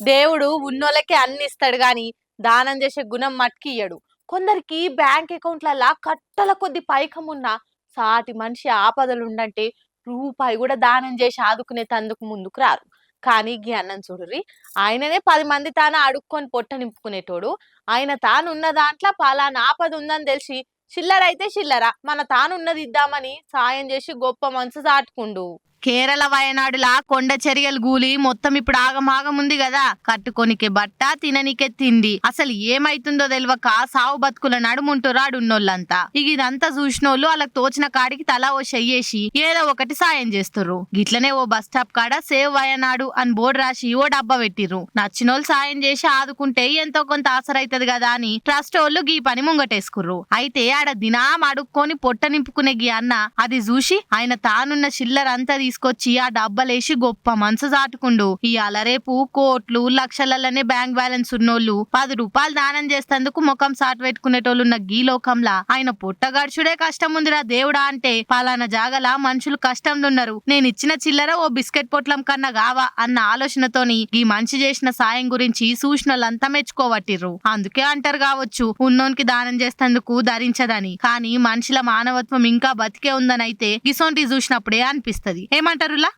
దేవుడు ఉన్నోళ్ళకే అన్ని ఇస్తాడు గాని దానం చేసే గుణం మట్కి ఇయ్యడు. కొందరికి బ్యాంక్ అకౌంట్లలా కట్టల కొద్ది పైకం ఉన్న సాటి మనిషి ఆపదలు ఉండంటే రూపాయి కూడా దానం చేసి ఆదుకునే తందుకు ముందుకు రారు. కానీ గీ అన్నం చూడుర్రి ఆయననే పది మంది తాను అడుక్కొని పొట్ట నింపుకునేటోడు. ఆయన తాను ఉన్న దాంట్లో పలానా ఆపద ఉందని తెలిసి చిల్లర అయితే చిల్లర మన తానున్నది ఇద్దామని సాయం చేసి గొప్ప మనసు దాటుకుండు కేరళ వయనాడులా కొండ చర్యలు గూలి మొత్తం ఇప్పుడు ఆగమాగం ఉంది కదా కట్టుకొనికే బట్ట తిననికే తిండి. అసలు ఏమైతుందో తెలియక సావు బతుకుల నడుముంటురాడు ఉన్నోళ్ళంతా ఇక ఇదంతా చూసినోళ్ళు వాళ్ళకి తోచిన కాడికి తలా ఓ చెయ్యేసి ఏదో ఒకటి సాయం చేస్తుర్రు. గిట్లనే ఓ బస్ స్టాప్ కాడ సేవ్ వయనాడు అని బోర్డు రాసి ఓ డబ్బా పెట్టిర్రు. నచ్చినోళ్ళు సాయం చేసి ఆదుకుంటే ఎంతో కొంత ఆసరైతది కదా అని ట్రస్ట్ వాళ్ళు గీ పని ముంగటేసుకుర్రు. అయితే ఆడ దినాం అడుక్కొని పొట్ట నింపుకునే గీ అన్న అది చూసి ఆయన తానున్న చిల్లర అంతా తీసుకొచ్చి ఆ డబ్బలేసి గొప్ప మనసు చాటుకుండు. ఇవాళ రేపు కోట్లు లక్షలలోనే బ్యాంక్ బ్యాలెన్స్ ఉన్నోళ్ళు పది రూపాయలు దానం చేస్తేందుకు ముఖం సాటు పెట్టుకునేటోళ్ళు ఉన్న గీ లోకంలా. ఆయన పుట్టగడుచుడే కష్టం ఉందిరా దేవుడా అంటే. పలానా జాగల మనుషులు కష్టంలో ఉన్నారు నేను ఇచ్చిన చిల్లర ఓ బిస్కెట్ పొట్లం కన్నా గావా అన్న ఆలోచనతోని ఈ మనిషి చేసిన సాయం గురించి సూచనలంతా మెచ్చుకోవట్టిర్రు. అందుకే అంటారు కావచ్చు ఉన్నోనికి దానం చేస్తేందుకు ధరించదని. కానీ మనుషుల మానవత్వం ఇంకా బతికే ఉందని అయితే గిసోంటి చూసినప్పుడే అనిపిస్తది. ఏమంటారులా